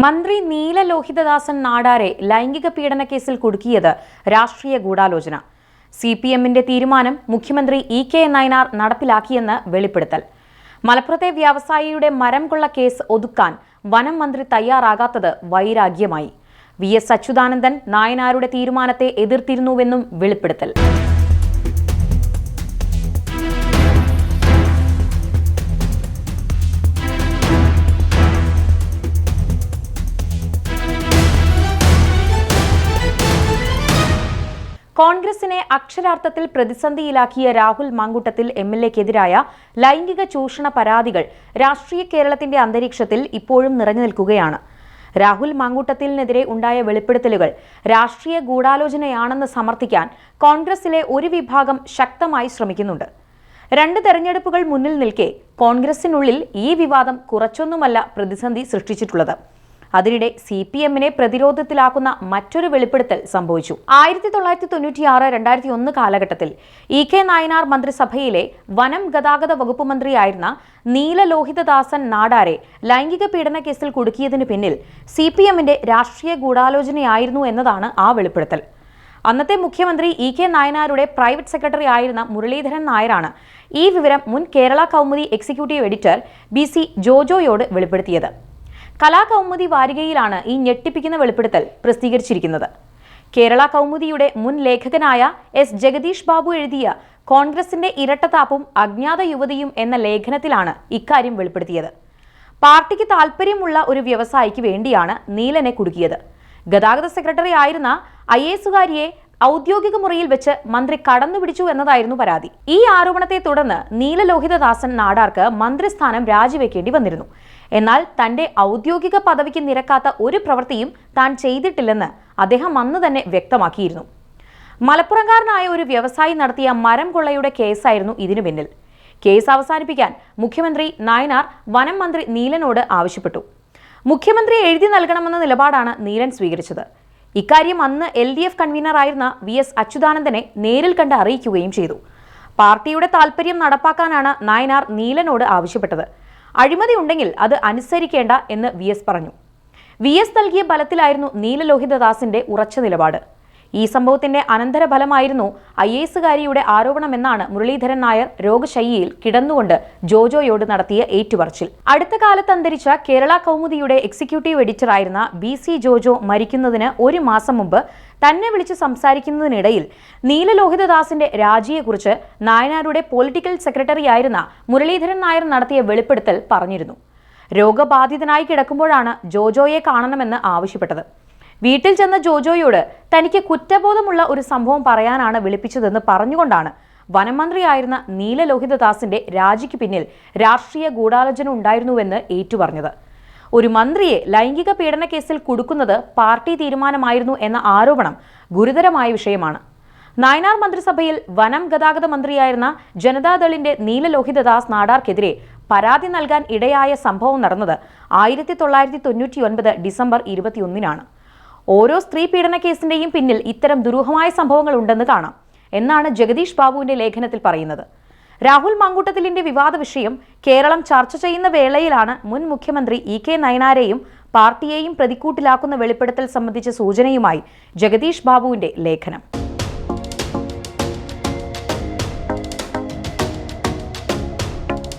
മന്ത്രി നീല ലോഹിതദാസൻ നാടാരെ ലൈംഗിക പീഡന കേസിൽ കുടുക്കിയത് രാഷ്ട്രീയ ഗൂഢാലോചന. സി പി എമ്മിന്റെ തീരുമാനം മുഖ്യമന്ത്രി ഇ കെ നയനാർ നടപ്പിലാക്കിയെന്ന് വെളിപ്പെടുത്തൽ. മലപ്പുറത്തെ വ്യവസായിയുടെ മരം കൊള്ള കേസ് ഒതുക്കാൻ വനം മന്ത്രി തയ്യാറാകാത്തത് വൈരാഗ്യമായി. വി എസ് അച്യുതാനന്ദൻ നായനാരുടെ തീരുമാനത്തെ എതിർത്തിരുന്നുവെന്നും വെളിപ്പെടുത്തൽ. കോൺഗ്രസിനെ അക്ഷരാർത്ഥത്തിൽ പ്രതിസന്ധിയിലാക്കിയ രാഹുൽ മാങ്കൂട്ടത്തിൽ എം എൽ എക്കെതിരായ ലൈംഗിക ചൂഷണ പരാതികൾ രാഷ്ട്രീയ കേരളത്തിന്റെ അന്തരീക്ഷത്തിൽ ഇപ്പോഴും നിറഞ്ഞു നിൽക്കുകയാണ്. രാഹുൽ മാങ്കൂട്ടത്തിലിനെതിരെ ഉണ്ടായ വെളിപ്പെടുത്തലുകൾ രാഷ്ട്രീയ ഗൂഢാലോചനയാണെന്ന് സമർത്ഥിക്കാൻ കോൺഗ്രസിലെ ഒരു വിഭാഗം ശക്തമായി ശ്രമിക്കുന്നുണ്ട്. രണ്ട് തെരഞ്ഞെടുപ്പുകൾ മുന്നിൽ നിൽക്കെ കോൺഗ്രസിനുള്ളിൽ ഈ വിവാദം കുറച്ചൊന്നുമല്ല പ്രതിസന്ധി സൃഷ്ടിച്ചിട്ടുള്ളത്. അതിനിടെ സി പി എമ്മിനെ പ്രതിരോധത്തിലാക്കുന്ന മറ്റൊരു വെളിപ്പെടുത്തൽ സംഭവിച്ചു. ആയിരത്തി തൊള്ളായിരത്തി തൊണ്ണൂറ്റിയാറ് രണ്ടായിരത്തി ഒന്ന് കാലഘട്ടത്തിൽ ഇ കെ നായനാർ മന്ത്രിസഭയിലെ വനം ഗതാഗത വകുപ്പ് മന്ത്രിയായിരുന്ന നീലലോഹിതദാസൻ നാടാരെ ലൈംഗിക പീഡന കേസിൽ കുടുക്കിയതിനു പിന്നിൽ സി പി എമ്മിന്റെ രാഷ്ട്രീയ ഗൂഢാലോചനയായിരുന്നു എന്നതാണ് ആ വെളിപ്പെടുത്തൽ. അന്നത്തെ മുഖ്യമന്ത്രി ഇ കെ നായനാരുടെ പ്രൈവറ്റ് സെക്രട്ടറി ആയിരുന്ന മുരളീധരൻ നായരാണ് ഈ വിവരം മുൻ Kerala Kaumudi executive editor B C ജോജോയോട് വെളിപ്പെടുത്തിയത്. കലാകൗമുദി വാരികയിലാണ് ഈ ഞെട്ടിപ്പിക്കുന്ന വെളിപ്പെടുത്തൽ പ്രസിദ്ധീകരിച്ചിരിക്കുന്നത്. കേരള കൗമുദിയുടെ മുൻ ലേഖകനായ എസ്. ജഗദീഷ് ബാബു എഴുതിയ കോൺഗ്രസിന്റെ ഇരട്ടത്താപ്പും അജ്ഞാത യുവതിയും എന്ന ലേഖനത്തിലാണ് ഇക്കാര്യം വെളിപ്പെടുത്തിയത്. പാർട്ടിക്ക് താൽപ്പര്യമുള്ള ഒരു വ്യവസായിക്ക് വേണ്ടിയാണ് നീലനെ കുടുക്കിയത്. ഗതാഗത സെക്രട്ടറി ആയിരുന്ന ഐ എസുകാരിയെ ഔദ്യോഗിക മുറിയിൽ വെച്ച് മന്ത്രി കടന്നുപിടിച്ചു എന്നതായിരുന്നു പരാതി. ഈ ആരോപണത്തെ തുടർന്ന് നീലലോഹിതദാസൻ നാടാർക്ക് മന്ത്രിസ്ഥാനം രാജിവെക്കേണ്ടി വന്നിരുന്നു. എന്നാൽ തന്റെ ഔദ്യോഗിക പദവിക്ക് നിരക്കാത്ത ഒരു പ്രവൃത്തിയും താൻ ചെയ്തിട്ടില്ലെന്ന് അദ്ദേഹം അന്ന് തന്നെ വ്യക്തമാക്കിയിരുന്നു. മലപ്പുറംകാരനായ ഒരു വ്യവസായി നടത്തിയ മരം കൊള്ളയുടെ കേസായിരുന്നു ഇതിനു പിന്നിൽ. കേസ് അവസാനിപ്പിക്കാൻ മുഖ്യമന്ത്രി നായനാർ വനം മന്ത്രി നീലനോട് ആവശ്യപ്പെട്ടു. മുഖ്യമന്ത്രി എഴുതി നൽകണമെന്ന നിലപാടാണ് നീലൻ സ്വീകരിച്ചത്. ഇക്കാര്യം അന്ന് എൽ ഡി എഫ് കൺവീനറായിരുന്ന വി എസ് അച്യുതാനന്ദനെ നേരിൽ കണ്ട് അറിയിക്കുകയും ചെയ്തു. പാർട്ടിയുടെ താൽപര്യം നടപ്പാക്കാനാണ് നായനാർ നീലനോട് ആവശ്യപ്പെട്ടത്. അഴിമതി ഉണ്ടെങ്കിൽ അത് അനുസരിക്കേണ്ട എന്ന് വി എസ് പറഞ്ഞു. വി എസ് നൽകിയ ബലത്തിലായിരുന്നു നീലലോഹിതദാസിന്റെ ഉറച്ച നിലപാട്. ഈ സംഭവത്തിന്റെ അനന്തരഫലമായിരുന്നു ഐ എസുകാരിയുടെ ആരോപണമെന്നാണ് മുരളീധരൻ നായർ രോഗശയ്യയിൽ കിടന്നുകൊണ്ട് ജോജോയോട് നടത്തിയ ഏറ്റുപറച്ചിൽ. അടുത്ത കാലത്ത് അന്തരിച്ച കേരള കൗമുദിയുടെ എക്സിക്യൂട്ടീവ് എഡിറ്ററായിരുന്ന ബി സി ജോജോ മരിക്കുന്നതിന് ഒരു മാസം മുമ്പ് തന്നെ വിളിച്ച് സംസാരിക്കുന്നതിനിടയിൽ നീലലോഹിതദാസിന്റെ രാജിയെക്കുറിച്ച് നായനാരുടെ പൊളിറ്റിക്കൽ സെക്രട്ടറിയായിരുന്ന മുരളീധരൻ നായർ നടത്തിയ വെളിപ്പെടുത്തൽ പറഞ്ഞിരുന്നു. രോഗബാധിതനായി കിടക്കുമ്പോഴാണ് ജോജോയെ കാണണമെന്ന് ആവശ്യപ്പെട്ടത്. വീട്ടിൽ ചെന്ന ജോജോയോട് തനിക്ക് കുറ്റബോധമുള്ള ഒരു സംഭവം പറയാനാണ് വിളിപ്പിച്ചതെന്ന് പറഞ്ഞുകൊണ്ടാണ് വനമന്ത്രിയായിരുന്ന നീലലോഹിതദാസിന്റെ രാജിക്ക് പിന്നിൽ രാഷ്ട്രീയ ഗൂഢാലോചന ഉണ്ടായിരുന്നുവെന്ന് ഏറ്റുപറഞ്ഞത്. ഒരു മന്ത്രിയെ ലൈംഗിക പീഡന കേസിൽ കുടുക്കുന്നത് പാർട്ടി തീരുമാനമായിരുന്നു എന്ന ആരോപണം ഗുരുതരമായ വിഷയമാണ്. നയനാർ മന്ത്രിസഭയിൽ വനം ഗതാഗത മന്ത്രിയായിരുന്ന ജനതാദളിന്റെ നീലലോഹിതദാസ് നാടാർക്കെതിരെ പരാതി നൽകാൻ ഇടയായ സംഭവം നടന്നത് ആയിരത്തി തൊള്ളായിരത്തി തൊണ്ണൂറ്റി ഒൻപത് ഡിസംബർ ഇരുപത്തിയൊന്നിനാണ്. ഓരോ സ്ത്രീ പീഡന കേസിന്റെയും പിന്നിൽ ഇത്തരം ദുരൂഹമായ സംഭവങ്ങൾ ഉണ്ടെന്ന് കാണാം എന്നാണ് ജഗദീഷ് ബാബുവിന്റെ ലേഖനത്തിൽ പറയുന്നത്. രാഹുൽ മങ്കൂട്ടത്തിലിന്റെ വിവാദ വിഷയം കേരളം ചർച്ച ചെയ്യുന്ന വേളയിലാണ് മുൻ മുഖ്യമന്ത്രി ഇ കെ നയനാരെയും പാർട്ടിയെയും പ്രതിക്കൂട്ടിലാക്കുന്ന വെളിപ്പെടുത്തൽ സംബന്ധിച്ച സൂചനയുമായി ജഗദീഷ് ബാബുവിന്റെ ലേഖനം.